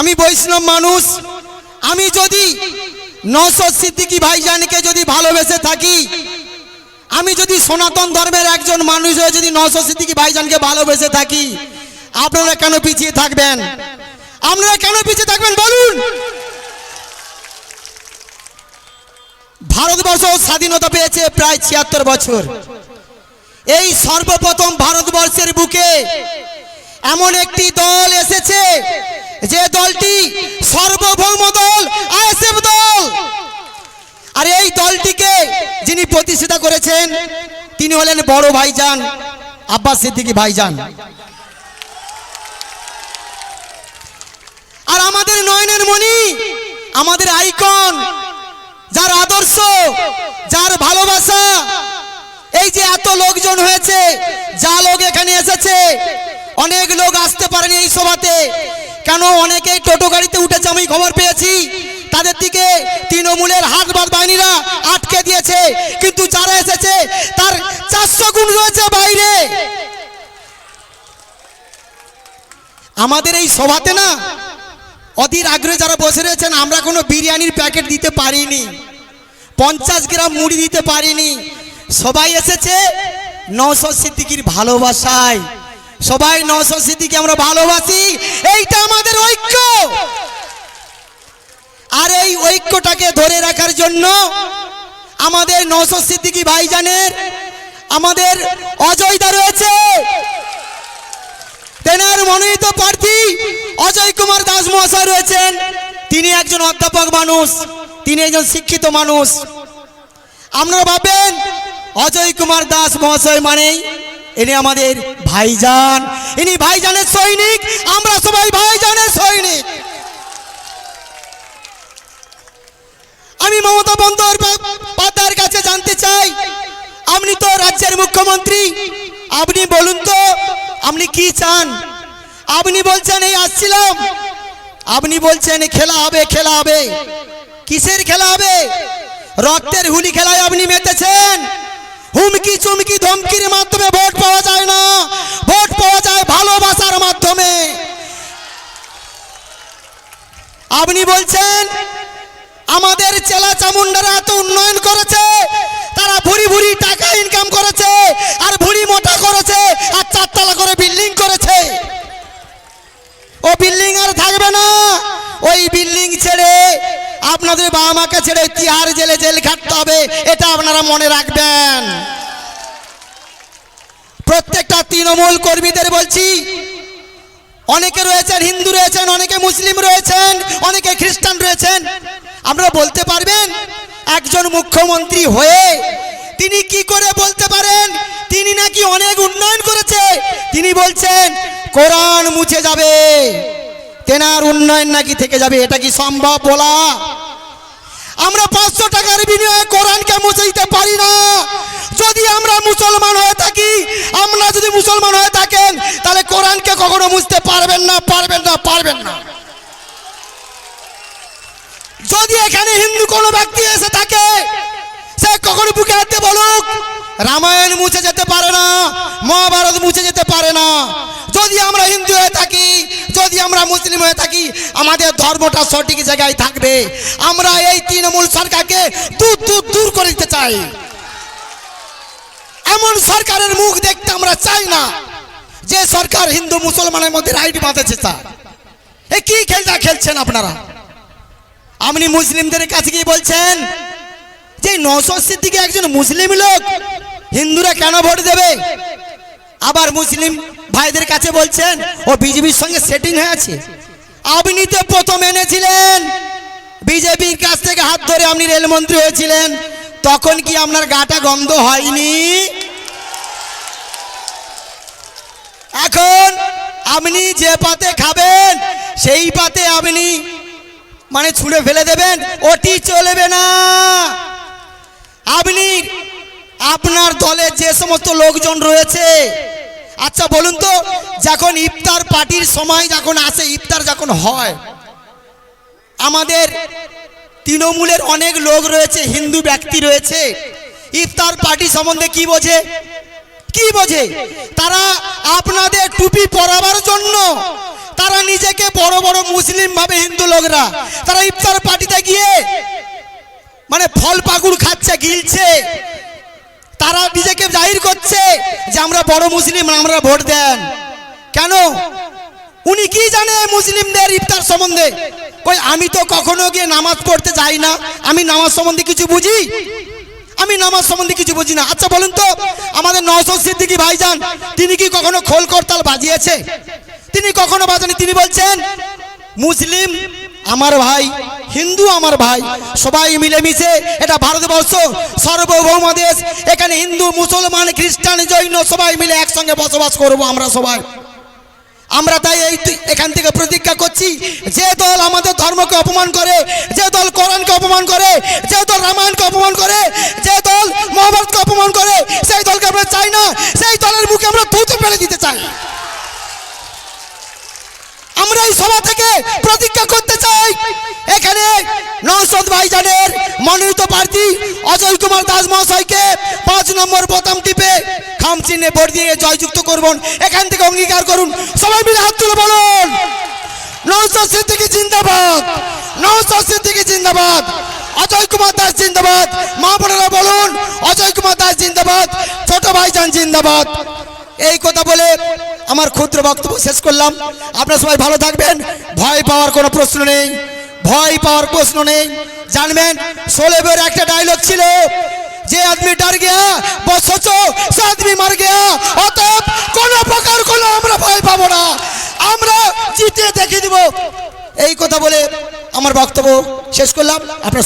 আমি বৈষ্ণব মানুষ। আমি যদি নসদ সিদ্দিকি ভাইজানকে যদি ভালোবেসে থাকি, আমি যদি সনাতন ধর্মের একজন মানুষ হয়ে যদি নসদ সিদ্দিকি ভাইজানকে ভালোবেসে থাকি, আপনারা কেন পিছিয়ে থাকবেন? আপনারা কেন পিছিয়ে থাকবেন? বলুন! ভারতবর্ষ স্বাধীনতা পেয়েছে প্রায় ছিয়াত্তর বছর। এই সর্বপ্রথম ভারতবর্ষের বুকে এমন একটি দল এসেছে যে দলটি সর্বভৌম দল, আইএসএফ দল। আর এই দলটিকে যিনি প্রতিষ্ঠা করেছেন, তিনি হলেন বড় ভাইজান আব্বাস সিদ্দিকী ভাইজান। আর আমাদের নয়নের মণি, আমাদের আইকন, যার আদর্শ, যার ভালোবাসা, এই যে এত লোকজন হয়েছে, যা লোক এখানে এসেছে, অনেক লোক আসতে পারেনি এই সভাতে কেন অনেকেই টোটো গাড়িতে উঠেছে আমি খবর পেয়েছি। তাদের দিকে তৃণমূলের হাটবাদ বাহিনীরা আটকে দিয়েছে। কিন্তু যারা এসেছে, তার চারশো গুণ রয়েছে বাইরে। আমাদের এই সভাতে না, অধীর আগ্রহে যারা বসে রয়েছেন, আমরা কোনো বিরিয়ানির প্যাকেট দিতে পারিনি। পঞ্চাশ গ্রাম মুড়ি দিতে পারিনি। সবাই এসেছে নৌসদ সিদ্দিকির ভালোবাসায়। সবাই নৌসদ সিদ্দিকি আমরা ভালোবাসি। এইটা আমাদের ঐক্য আর এই ঐক্যটাকে ধরে রাখার জন্য আমাদের নৌসদ সিদ্দিকি ভাইজানের আমাদের অজয়দা রয়েছে। তেনার মনোনীত প্রার্থী অজয় কুমার দাস মহাশয় রয়েছেন। তিনি একজন অধ্যাপক মানুষ, তিনি একজন শিক্ষিত মানুষ। আপনারা ভাবেন অজয় কুমার দাস মহাশয় মানেই ইনি আমাদের ভাইজান। ইনি ভাইজানের সৈনিক, আমরা সবাই ভাইজানের সৈনিক। আমি মমতা বন্দ্যোপাধ্যায়ের কাছে জানতে চাই, আপনি তো রাজ্যের মুখ্যমন্ত্রী। আপনি বলুন তো, আপনি কি চান? আপনি বলছেন এই আসছিলাম। আপনি বলছেন খেলা হবে খেলা হবে। কিসের খেলা হবে? রক্তের হুলি খেলায় আপনি মেতেছেন। হুমকি চুমকি ধমকির মাধ্যমে ভোট পাওয়া যায় না। ভোট পাওয়া যায় ভালোবাসার মাধ্যমে। আপনি বলছেন আমাদের চেলা চামুন্ডারা এত উন্নয়ন করেছে, তারা ভুরি ভুরি টাকা ইনকাম করেছে, আর ভুরি মোটা করেছে, আর চারতলা করে বিল্ডিং করেছে। ও বিল্ডিং আর থাকবে না, ওই বিল্ডিং ছেড়ে আপনাদের বাবা মাকে ছেড়ে তিহার জেলে জেল খাটতে হবে, এটা আপনারা মনে রাখবেন। প্রত্যেকটা তৃণমূল কর্মীদের বলছি, অনেকে রয়েছেন হিন্দু রয়েছেন, অনেকে মুসলিম রয়েছেন, অনেকে খ্রিস্টান রয়েছেন আপনারা বলতে পারবেন, একজন মুখ্যমন্ত্রী হয়ে তিনি কি করে বলতে পারেন? তিনি নাকি অনেক উন্নয়ন করেছে। তিনি বলছেন, কোরআন মুছে যাবে। তেনার উন্নয়ন নাকি থেকে যাবে, এটা কি সম্ভব বলা? আমরা পাঁচশো টাকার বিনিময়ে কোরআনকে মুছে দিতে পারি না। যদি আমরা মুসলমান হয়ে থাকি আমরা যদি মুসলমান হয়ে থাকেন তাহলে কোরআনকে কখনো মুছতে পারবেন না পারবেন না পারবেন না যদি এখানে হিন্দু কোনো ব্যক্তি এসে থাকে সে কখনো বুকে হাতে বলুক, রামায়ণ মুছে যেতে পারে না, মহাভারত মুছে যেতে পারে না। যদি আমরা হিন্দু হয়ে থাকি, যদি আমরা মুসলিম হয়ে থাকি, আমাদের ধর্মটা সঠিক জায়গায় থাকবে। আমরা এই তৃণমূল সরকারকে দূর দূর দূর করে দিতে চাই। এমন সরকারের মুখ দেখতে আমরা চাই না, যে সরকার হিন্দু মুসলমানের মধ্যে রাইট বাঁধেছে তা এ কি খেলটা খেলছেন আপনারা? আপনি মুসলিমদের কাছে গিয়ে বলছেন যে নশো সিদ্দিকে একজন মুসলিম লোক হিন্দুরা কেন ভোট দেবে? আবার মুসলিম ভাইদের কাছে বলছেন, ও বিজেপির সঙ্গে সেটিং হয়ে আছে। আপনি তো প্রথম এনেছিলেন। বিজেপির কাছ থেকে হাত ধরে আপনি রেলমন্ত্রী হয়েছিলেন। তখন কি আপনার গাটা গন্ধ হয়নি? এখন আপনি যে পাতে খাবেন, সেই পাতে আপনি মানে ছুঁড়ে ফেলে দেবেন ওটি চলবে না। আপনি, আপনার দলে যে সমস্ত লোকজন রয়েছে আচ্ছা বলুন তো, যখন ইফতার পার্টির সময় যখন আসে, ইফতার যখন হয়, আমাদের তৃণমূলের অনেক লোক রয়েছে, হিন্দু ব্যক্তি রয়েছে, ইফতার পার্টি সম্বন্ধে কি বোঝে? কি বোঝে? তারা আপনাদের টুপি পরাবার জন্য তারা নিজেকে বড় বড় মুসলিম ভাবে হিন্দু লোকরা। তারা ইফতার পার্টিতে গিয়ে মানে ফল পাকুড় খাচ্ছে, গিলছে। তারা নিজেকে জাহির করছে যে আমরা বড় মুসলিম আমরা ভোট দেন। কেন? উনি কি জানে মুসলিমদের ইফতার সম্বন্ধে? কই, আমি তো কখনো গিয়ে নামাজ পড়তে যাই না। আমি নামাজ সম্বন্ধে কিছু বুঝি? আমি নামাজ সম্বন্ধে কিছু বুঝি না। আচ্ছা বলুন তো, আমাদের নওশদ সিদ্দিকী ভাইজান, তিনি কি কখনো খোল করতাল বাজিয়েছে? তিনি কখনো বাঁচেনি তিনি বলছেন, মুসলিম আমার ভাই, হিন্দু আমার ভাই, সবাই মিলেমিশে এটা ভারতবর্ষ সার্বভৌম দেশ এখানে হিন্দু, মুসলমান, খ্রিস্টান, জৈন সবাই মিলে একসঙ্গে বসবাস করব আমরা সবাই। আমরা তাই এই এখান থেকে প্রতিজ্ঞা করছি এই সভা থেকে প্রতিজ্ঞা করতে চাই। এখানে নওশাদ ভাইজানের মনোনীত প্রার্থী অজয় কুমার দাস মহাশয়কে পাঁচ নম্বর বোতাম টিপে খাম চিহ্নে ভোট দিয়ে জয়যুক্ত করবেন। এখান থেকে অঙ্গীকার করুন। সবাই মিলে হাত তুলে বলুন। নওশাদ সিদ্দিকী জিন্দাবাদ। নওশাদ সিদ্দিকী জিন্দাবাদ। অজয় কুমার দাস জিন্দাবাদ। মা বোনেরা বলুন, অজয় কুমার দাস জিন্দাবাদ, ছোট ভাইজান জিন্দাবাদ। এই কথা বলে আমার ক্ষুদ্র বক্তব্য শেষ করলাম। আপনারা সবাই ভালো থাকবেন। ভয় পাওয়ার কোনো প্রশ্ন নেই। ভয় পাওয়ার প্রশ্ন নেই। জানবেন, সোলেবের একটা ডায়লগ ছিল, যে আদমি ডার গিয়া বস সে আদমি মার গিয়া, অতএব কোনো প্রকার কোনো আমরা ভয় পাবো না। আমরা জিতে দেখিয়ে দিব। এই কথা বলে আমার বক্তব্য শেষ করলাম। আপনার